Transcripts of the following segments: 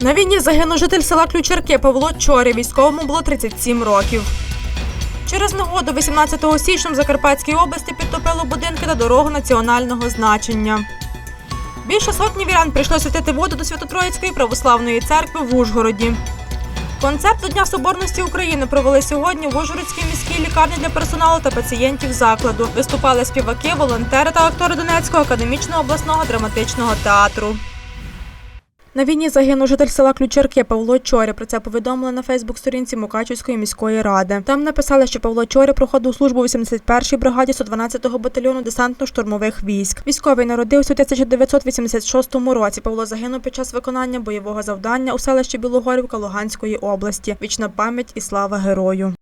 На війні загинув житель села Ключерки Павло Чорі. Військовому було 37 років. Через негоду 18 січня в Закарпатській області підтопило будинки та дорогу національного значення. Більше сотні вірян прийшло святити воду до Свято-Троїцької православної церкви в Ужгороді. Концерт до Дня Соборності України провели сьогодні в Ужгородській міській лікарні для персоналу та пацієнтів закладу. Виступали співаки, волонтери та актори Донецького академічного обласного драматичного театру. На війні загинув житель села Ключерки Павло Чоря. Про це повідомили на Фейсбук-сторінці Мукачівської міської ради. Там написали, що Павло Чоря проходив службу у 81-й бригаді 112-го батальйону десантно-штурмових військ. Військовий народився у 1986 році. Павло загинув під час виконання бойового завдання у селищі Білогорівка Луганської області. Вічна пам'ять і слава герою.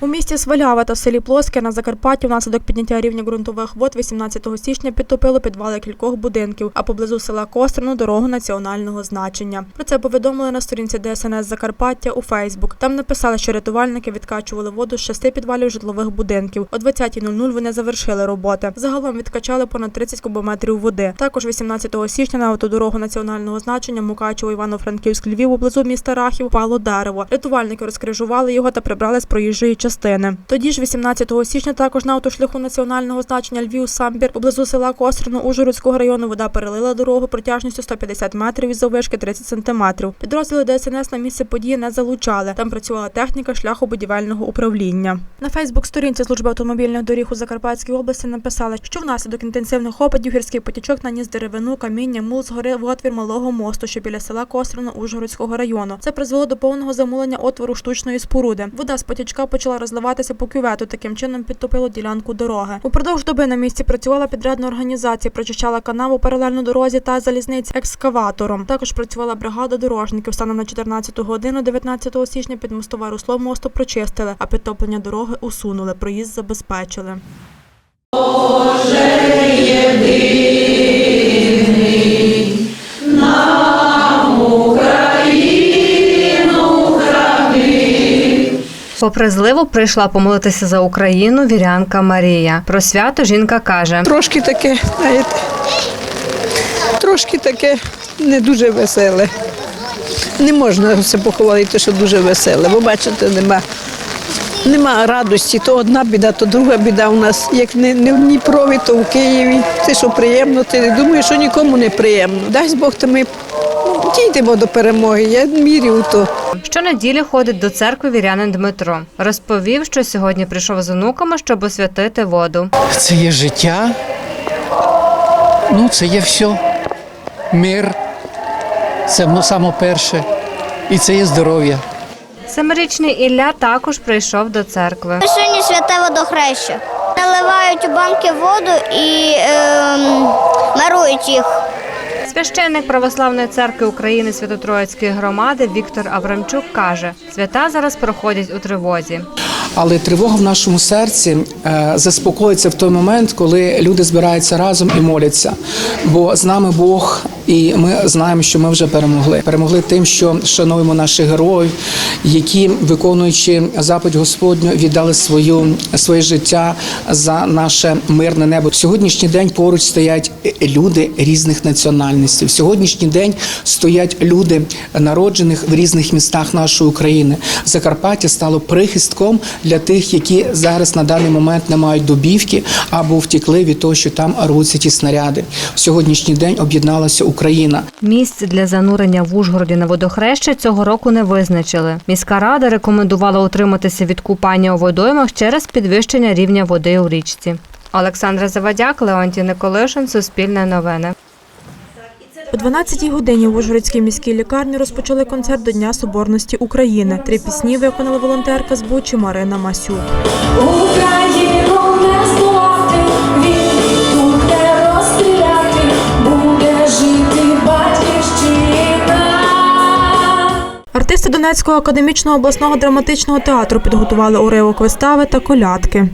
У місті Свалява та селі Плоске на Закарпатті внаслідок підняття рівня ґрунтових вод 18 січня підтопило підвали кількох будинків, а поблизу села Кострину дорогу національного значення. Про це повідомили на сторінці ДСНС Закарпаття у Фейсбук. Там написали, що рятувальники відкачували воду з шести підвалів житлових будинків. О 20.00 вони завершили роботи. Загалом відкачали понад 30 кубометрів води. Також 18 січня на автодорогу національного значення Мукачево Івано-Франківськ Львів поблизу міста Рахів впало дерево. Рятувальники розкрижували його та прибрали з проїжджої частини. Тоді ж 18 січня також на автошляху національного значення Львів Самбір поблизу села Кострину Ужгородського району вода перелила дорогу протяжністю 150 метрів із заввишки 30 сантиметрів. Підрозділи ДСНС на місце події не залучали. Там працювала техніка шляхобудівельного управління. На Фейсбук-сторінці служби автомобільних доріг у Закарпатській області написали, що внаслідок інтенсивних опадів гірський потічок наніс деревину, каміння, мул згори в отвір малого мосту, що біля села Кострину Ужгородського району. Це призвело до повного замулення отвору штучної споруди. Вода з потічка почала розливатися по кювету. Таким чином підтопило ділянку дороги. Упродовж доби на місці працювала підрядна організація, прочищала канаву паралельно дорозі та залізниці екскаватором. Також працювала бригада дорожників. Станом на 14 годину 19 січня підмостове русло мосту прочистили, а підтоплення дороги усунули. Проїзд забезпечили. Попри зливу прийшла помолитися за Україну вірянка Марія. Про свято жінка каже: Трошки таке, знаєте, трошки таке не дуже веселе. Не можна все похвалити, що дуже веселе, бо бачите, нема, нема радості. То одна біда, то друга біда у нас. Як не, не в Дніпрові, то в Києві. Те, що приємно, ти думаю, що нікому не приємно. Дасть Бог, то ми дійдемо до перемоги. Я вірю в то. щонеділі ходить до церкви вірянин Дмитро. Розповів, що сьогодні прийшов з онуками, щоб освятити воду. Це є життя, ну це є все. Мир, це ну, саме перше. І це є здоров'я. Семирічний Ілля також прийшов до церкви. Сьогодні святе водохреща. Наливають у банки воду і ем, марують їх. Священник Православної церкви України Свято-Троїцької громади Віктор Аврамчук каже: свята зараз проходять у тривозі. Але тривога в нашому серці е, заспокоїться в той момент, коли люди збираються разом і моляться. Бо з нами Бог, і ми знаємо, що ми вже перемогли. Перемогли тим, що шануємо наших героїв, які, виконуючи заповідь Господню, віддали свою своє життя за наше мирне небо. В сьогоднішній день поруч стоять люди різних національностей. В сьогоднішній день стоять люди, народжених в різних містах нашої України. Закарпаття стало прихистком для тих, які зараз на даний момент не мають добівки або втікли від того, що там рвуться ті снаряди. В сьогоднішній день об'єдналася Україна. Місць для занурення в Ужгороді на водохреще цього року не визначили. Міська рада рекомендувала утриматися від купання у водоймах через підвищення рівня води у річці. Олександра Завадяк, Леонтій Николишин, Суспільне новини. О 12-й годині в Ужгородській міській лікарні розпочали концерт до Дня Соборності України. Три пісні виконала волонтерка з Бучі Марина Масюк. Артисти Донецького академічного обласного драматичного театру підготували уривок вистави та колядки.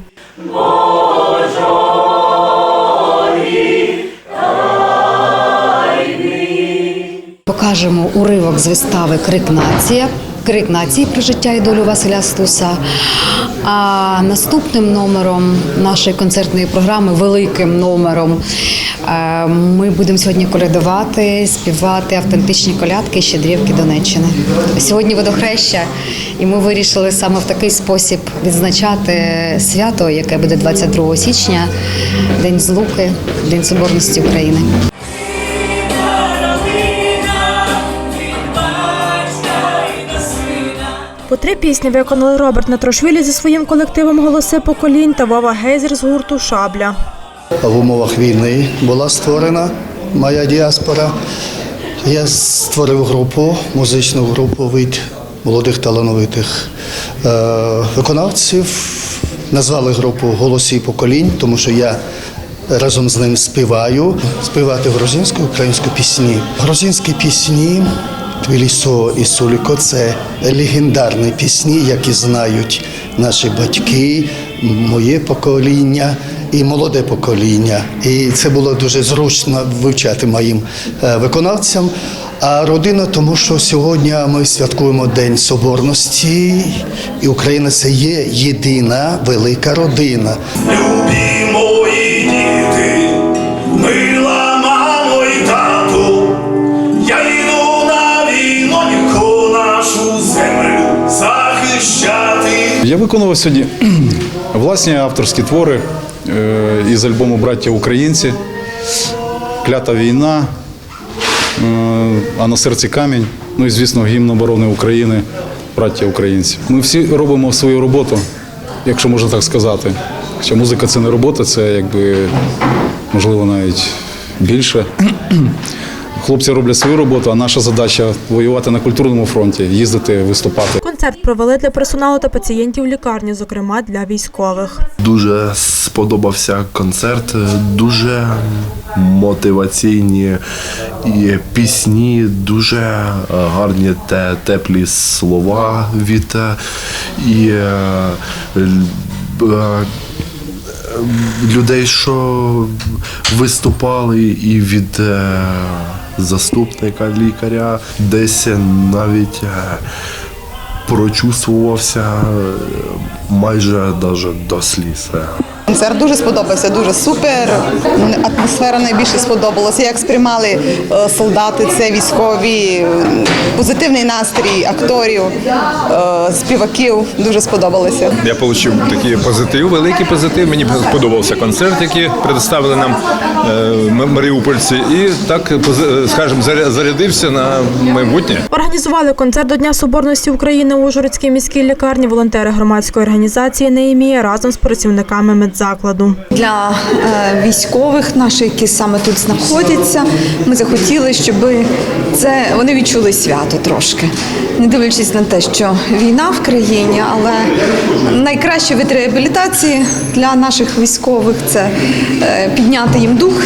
Покажемо уривок з вистави Крик нація Крик нації про життя і долю Василя Стуса. А наступним номером нашої концертної програми, великим номером, е, ми будемо сьогодні колядувати, співати автентичні колядки щедрівки Донеччини. Сьогодні водохреща, і ми вирішили саме в такий спосіб відзначати свято, яке буде 22 січня, День Злуки, День Соборності України. По три пісні виконали Роберт Натрошвілі зі своїм колективом Голоси поколінь та Вова Гейзер з гурту Шабля. в умовах війни була створена моя діаспора. Я створив групу, музичну групу від молодих талановитих е, виконавців. Назвали групу Голосі поколінь, тому що я разом з ним співаю. Співати грузинську українську пісні. Грузинські пісні Твілісо і Суліко це легендарні пісні, які знають наші батьки, моє покоління і молоде покоління. І це було дуже зручно вивчати моїм е, виконавцям. А родина, тому що сьогодні ми святкуємо День Соборності, і Україна це є єдина велика родина. Любі Я виконував сьогодні власні авторські твори е, із альбому Браття Українці, Клята війна, е, а на серці камінь. Ну і звісно, гімн оборони України, браття українці. Ми всі робимо свою роботу, якщо можна так сказати. Хоча музика це не робота, це якби можливо навіть більше. Хлопці роблять свою роботу, а наша задача воювати на культурному фронті, їздити, виступати. Концерт провели для персоналу та пацієнтів лікарні, зокрема для військових. Дуже сподобався концерт, дуже мотиваційні і пісні, дуже гарні те, теплі слова від е, і е, е, людей, що виступали, і від заступника лікаря, десь навіть прочувствувався майже даже до сліз. Концерт дуже сподобався, дуже супер. Атмосфера найбільше сподобалася. Як сприймали е, солдати, це військові, позитивний настрій акторів, е, співаків. Дуже сподобалося. Я отримав такий позитив, великий позитив. Мені сподобався концерт, який представили нам е, маріупольці, і так скажімо, зарядився на майбутнє. Організували концерт до Дня Соборності України у Ужгородській міській лікарні волонтери громадської організації Неємія разом з працівниками медзакладу. Для е, військових наших, які саме тут знаходяться, ми захотіли, щоб це вони відчули свято трошки, не дивлячись на те, що війна в країні, але найкраще від реабілітації для наших військових це е, підняти їм дух.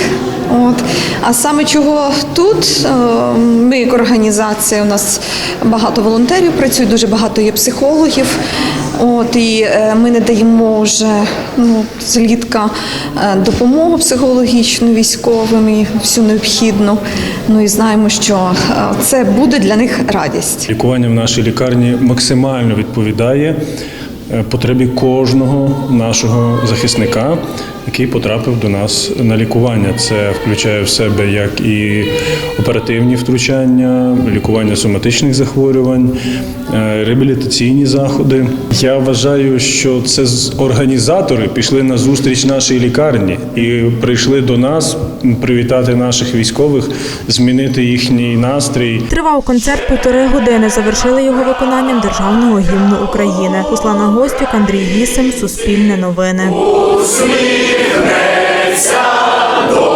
От. А саме чого тут, е, ми як організація, у нас багато волонтерів працюють, дуже багато є психологів. От, і е, ми не даємо вже ну, злітка е, допомогу психологічну військовим і всю необхідну. Ну і знаємо, що е, це буде для них радість. Лікування в нашій лікарні максимально відповідає потребі кожного нашого захисника, який потрапив до нас на лікування. Це включає в себе як і оперативні втручання, лікування соматичних захворювань, е, реабілітаційні заходи. Я вважаю, що це організатори пішли на зустріч нашій лікарні і прийшли до нас привітати наших військових, змінити їхній настрій. Тривав концерт півтори години. Завершили його виконанням державного гімну України. Руслана Гостюк, Андрій Гісим, Суспільне новини. Усміхнеться до